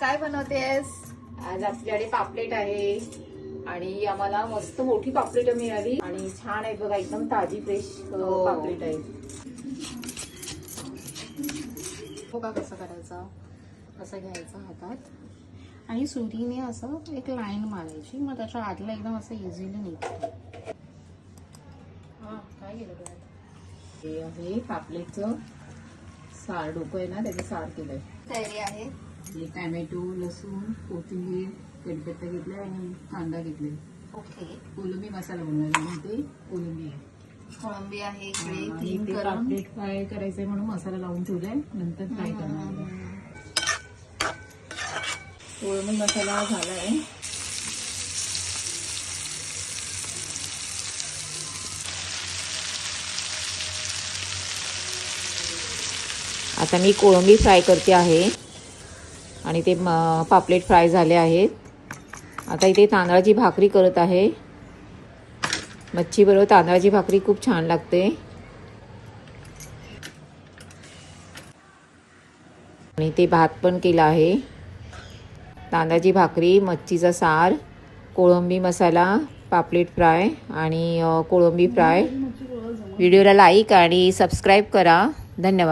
काय बनवतेस? आज आपल्याकडे पापलेट आहे. आणि आम्हाला मस्त मोठी पापलेट मिळाली. आणि छान आहे बघा एकदम ताजी फ्रेश हो. पापलेट आहे. हो का कसं करायचं? कसं घ्यायचं हातात? आणि सुरीने असं एक लाईन मारायची. मग त्याच्या आतला एकदम असं इझिली निघतं. हा काय तुला हे आहे पापलेटचं सार डोकं आहे ना त्याचं सार केलंय. तयारी आहे. हे टॅमॅटो लसूण कोथिंबीर कढीपत्ता घेतलाय आणि कांदा घेतलाय. ओके. कोलंबी मसाला बनवायला आणि ते कोलंबी आहे. कोळंबी आहे इकडे आणि क्लीन ते करून. पापलेट फ्राय करायचंय म्हणून मसाला लावून ठेवलाय. नंतर फ्राय करणार. कोळंबी मसाला झालाय. आता मी कोळंबी फ्राय करते आहे. आणि ते पापलेट फ्राय झाले आहेत. आता इथे तांदळाची भाकरी करत आहे. मच्छीबरोबर तांदळाची भाकरी खूप छान लागते. आणि ते भात पण केला आहे. तांदळाची भाकरी मच्छीचा सार कोळंबी मसाला पापलेट फ्राय आणि कोळंबी फ्राय. व्हिडिओला लाईक आणि सबस्क्राईब करा. धन्यवाद.